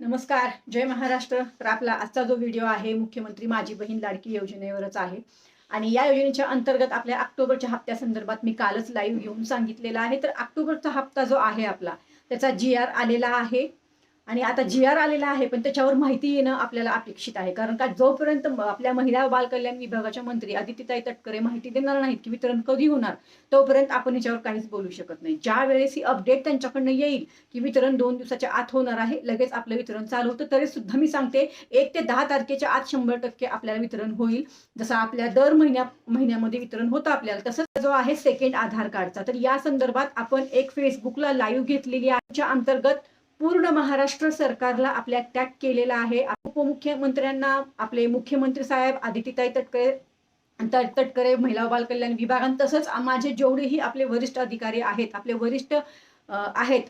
नमस्कार जय महाराष्ट्र. तर आपला आजचा जो व्हिडिओ आहे मुख्यमंत्री माझी बहीण लाडकी योजनेवरच आहे. आणि या योजनेच्या अंतर्गत आपल्या ऑक्टोबरच्या हप्त्यासंदर्भात मी कालच लाईव्ह घेऊन सांगितलेला आहे. तर ऑक्टोबरचा हप्ता जो आहे आपला त्याचा जी आर आलेला आहे. आणि आता जी आर आलेला आहे पण त्याच्यावर माहिती येणं आपल्याला अपेक्षित आहे. कारण का जोपर्यंत आपल्या महिला बालकल्याण विभागाच्या मंत्री आदित्यताई तटकरे माहिती देणार नाहीत की वितरण कधी होणार तोपर्यंत आपण याच्यावर काहीच बोलू शकत नाही. ज्या वेळेस ही अपडेट त्यांच्याकडनं येईल की वितरण दोन दिवसाच्या आत होणार आहे लगेच आपलं वितरण चालू होतं तरी सुद्धा मी सांगते एक ते दहा तारखेच्या आत शंभर टक्के आपल्याला वितरण होईल. जसं आपल्या दर महिन्या महिन्यामध्ये वितरण होतं आपल्याला तसंच जो आहे सेकंड आधार कार्डचा तर या संदर्भात आपण एक फेसबुकला लाईव्ह घेतलेली आहे अंतर्गत पूर्ण महाराष्ट्र सरकारला आपल्या टॅग केलेला आहे. उपमुख्यमंत्र्यांना आपले मुख्यमंत्री साहेब आदित्यताई तटकरे तटकरे महिला बाल बालकल्याण विभाग आणि तसंच माझे जेवढेही आपले वरिष्ठ अधिकारी आहेत आपले वरिष्ठ आहेत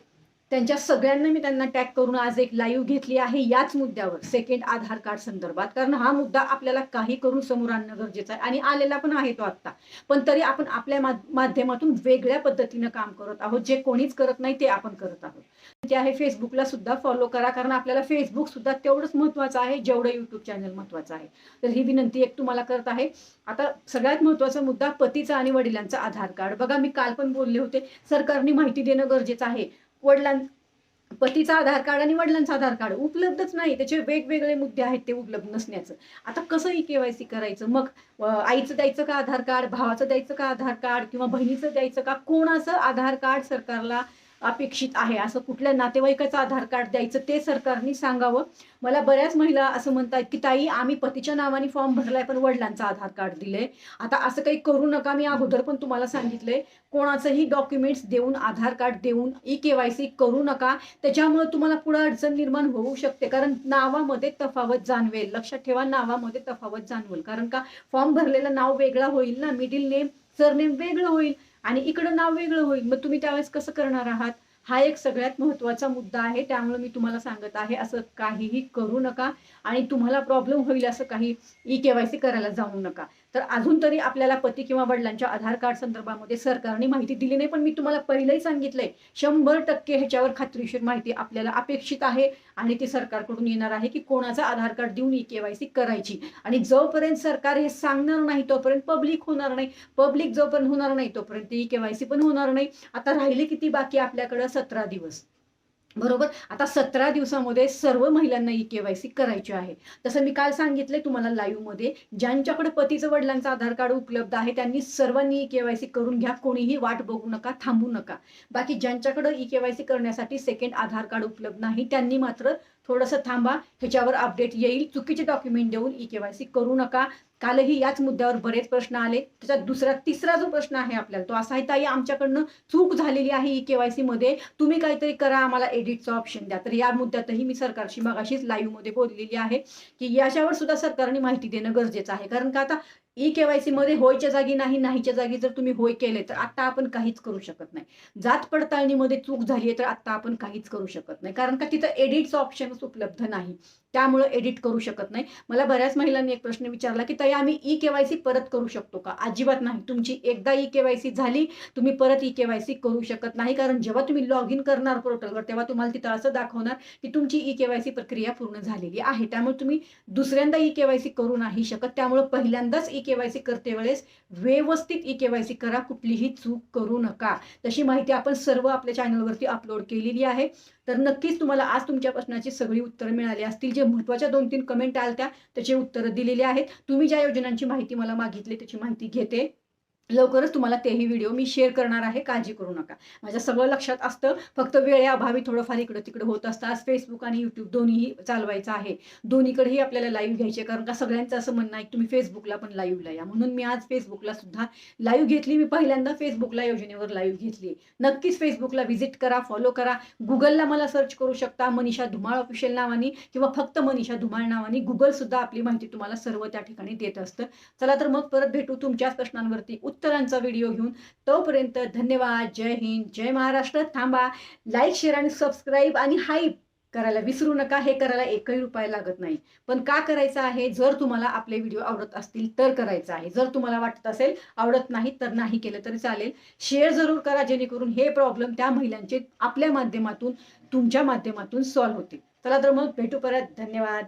त्यांच्या सगळ्यांना मी त्यांना टॅग करून आज एक लाईव्ह घेतली आहे याच मुद्द्यावर. सेकंड आधार कार्ड संदर्भात. कारण हा मुद्दा आपल्याला काही करून समोर आणणं गरजेचं आहे. आणि आलेला पण आहे तो आत्ता. पण तरी आपण आपल्या माध्यमातून वेगळ्या पद्धतीनं काम करत आहोत. जे कोणीच करत नाही ते आपण करत आहोत. ते आहे फेसबुकला सुद्धा फॉलो करा. कारण आपल्याला फेसबुक सुद्धा तेवढंच महत्वाचं आहे जेवढं युट्यूब चॅनल महत्वाचं आहे. तर ही विनंती एक तुम्हाला करत आहे. आता सगळ्यात महत्त्वाचा मुद्दा पतीचा आणि वडिलांचा आधार कार्ड बघा मी काल पण बोलले होते सरकारने माहिती देणं गरजेचं आहे. वडिलां पतीचा आधार कार्ड आणि वडिलांचं आधार कार्ड उपलब्धच नाही. त्याचे वेगवेगळे मुद्दे आहेत ते उपलब्ध नसण्याचं. आता कसं ई केवायसी करायचं? मग आईचं द्यायचं का आधार कार्ड? भावाचं द्यायचं का आधार कार्ड? किंवा बहिणीचं द्यायचं का? कोणाचं आधार कार्ड सरकारला अपेक्षित आहे. असं कुठल्या नातेवाईकाचं आधार कार्ड द्यायचं ते सरकारने सांगावं. मला बऱ्याच महिला असं म्हणतात की ताई आम्ही पतीच्या नावाने फॉर्म भरलाय पण वडिलांचं आधार कार्ड दिलंय. आता असं काही करू नका. मी अगोदर पण तुम्हाला सांगितलंय कोणाचंही डॉक्युमेंट्स देऊन आधार कार्ड देऊन ई केवायसी करू नका. त्याच्यामुळे तुम्हाला पुढे अडचण निर्माण होऊ शकते. कारण नावामध्ये तफावत जाणवेल. लक्षात ठेवा नावामध्ये तफावत जाणवेल. कारण का? फॉर्म भरलेलं नाव वेगळा होईल ना? मिडिल नेम सरनेम वेगळं होईल. आणि इकडं नाव वेगळं होईल. मग तुम्ही त्यावेळेस कसं करणार आहात? हा एक सगळ्यात महत्त्वाचा मुद्दा आहे. त्यामुळे मी तुम्हाला सांगत आहे असं काहीही करू नका आणि तुम्हाला प्रॉब्लेम होईल असं काही ई केवायसी करायला जाऊ नका. तर अजून तरी आपल्याला पती किंवा वडिलांच्या आधार कार्ड संदर्भामध्ये सरकारने माहिती दिली नाही पण मी तुम्हाला पहिलंही सांगितलंय शंभर टक्के ह्याच्यावर खात्रीशीर माहिती आपल्याला अपेक्षित आहे आणि ती सरकारकडून येणार आहे की कोणाचं आधार कार्ड देऊन ई केवायसी करायची. आणि जोपर्यंत सरकार हे सांगणार नाही तोपर्यंत पब्लिक होणार नाही. पब्लिक जोपर्यंत होणार नाही तोपर्यंत ई केवायसी पण होणार नाही. आता राहिले किती बाकी आपल्याकडं? सतरा दिवस. बरोबर? आता सतरा दिवसामध्ये सर्व महिलांना ई केवायसी करायची आहे. तसं मी काल सांगितलंय तुम्हाला लाईव्हमध्ये ज्यांच्याकडे पतीचं वडिलांचं आधार कार्ड उपलब्ध आहे त्यांनी सर्वांनी ई केवायसी करून घ्या. कोणीही वाट बघू नका थांबू नका. बाकी ज्यांच्याकडे ई केवायसी करण्यासाठी सेकंड आधार कार्ड उपलब्ध नाही त्यांनी मात्र थोडंसं थांबा. ह्याच्यावर अपडेट येईल. चुकीचे डॉक्युमेंट देऊन ई केवायसी करू नका. कालही याच मुद्द्यावर बरेच प्रश्न आले. त्याच्यात दुसरा तिसरा जो प्रश्न आहे आपल्याला तो असा आहे ताई आमच्याकडनं चूक झालेली आहे ई केवायसी मध्ये. तुम्ही काहीतरी करा आम्हाला एडिटचं ऑप्शन द्या. तर या मुद्द्यातही मी सरकारशी मगाशीच लाईव्हमध्ये बोललेली आहे की याच्यावर सुद्धा सरकारने माहिती देणं गरजेचं आहे. कारण का आता ई केवायसी मध्ये होयच्या जागी नाही नाहीच्या जागी जर तुम्ही होय केले तर आता आपण काहीच करू शकत नाही. जात पडताळणीमध्ये चूक झाली आहे तर आता आपण काहीच करू शकत नाही. कारण का तिथं एडिटचं ऑप्शनच उपलब्ध नाही. त्यामुळे एडिट करू शकत नाही. मला बऱ्याच महिलांनी एक प्रश्न विचारला की ताई आम्ही ई केवायसी परत करू शकतो का? अजिबात नाही. तुमची एकदा ई केवायसी झाली तुम्ही परत ई केवायसी करू शकत नाही. कारण जेव्हा तुम्ही लॉग इन करणार पोर्टलवर तेव्हा तुम्हाला तिथं असं दाखवणार की तुमची ई केवायसी प्रक्रिया पूर्ण झालेली आहे. त्यामुळे तुम्ही दुसऱ्यांदा ई केवायसी करू नाही शकत. त्यामुळे पहिल्यांदाच ई केवायसी करते वेळेस व्यवस्थित ई केवायसी करा. कुठलीही चूक करू नका. तशी माहिती आपण सर्व आपल्या चॅनलवरती अपलोड केलेली आहे. तर नक्कीच तुम्हाला आज तुमच्या प्रश्नाची सगळी उत्तरं मिळाली असतील. जे महत्त्वाच्या दोन तीन कमेंट आल्या त्याचे उत्तरं दिलेली आहेत. तुम्ही ज्या योजनांची माहिती मला मागितली त्याची माहिती घेते. लवकरच तुम्हाला तेही व्हिडिओ मी शेअर करणार आहे काळजी करू नका. माझ्या सगळं लक्षात असतं फक्त वेळेअभावी थोडंफार इकडं तिकडं होत असतात. आज फेसबुक आणि यूट्यूब दोन्हीही चालवायचं आहे. दोन्हीकडेही आपल्याला लाईव्ह घ्यायचे कारण का सगळ्यांचं असं म्हणणं आहे की तुम्ही फेसबुकला पण लाईव्हला या. म्हणून मी आज फेसबुकला सुद्धा लाईव्ह घेतली. मी पहिल्यांदा फेसबुकला योजनेवर लाईव्ह घेतली. नक्कीच फेसबुकला व्हिजिट करा फॉलो करा. गुगलला मला सर्च करू शकता मनीषा धुमाळ ऑफिशियल नावाने किंवा फक्त मनीषा धुमाळ नावाने. गुगल सुद्धा आपली माहिती तुम्हाला सर्व त्या ठिकाणी देत असतं. चला तर मग परत भेटू तुमच्याच प्रश्नांवरती. उत्तरांचा व्हिडिओ घेऊन तोपर्यंत धन्यवाद जय हिंद जय महाराष्ट्र. थांबा लाईक शेअर आणि सबस्क्राईब आणि हाईप करायला विसरू नका. हे करायला एकही रुपया लागत नाही. पण का करायचं आहे? जर तुम्हाला आपले व्हिडिओ आवडत असतील तर करायचं आहे. जर तुम्हाला वाटत असेल आवडत नाही तर नाही केलं तरी चालेल. शेअर जरूर करा जेणेकरून हे प्रॉब्लेम त्या महिलांचे आपल्या माध्यमातून तुमच्या माध्यमातून सॉल्व्ह होतील. चला तर मग भेटू परत. धन्यवाद.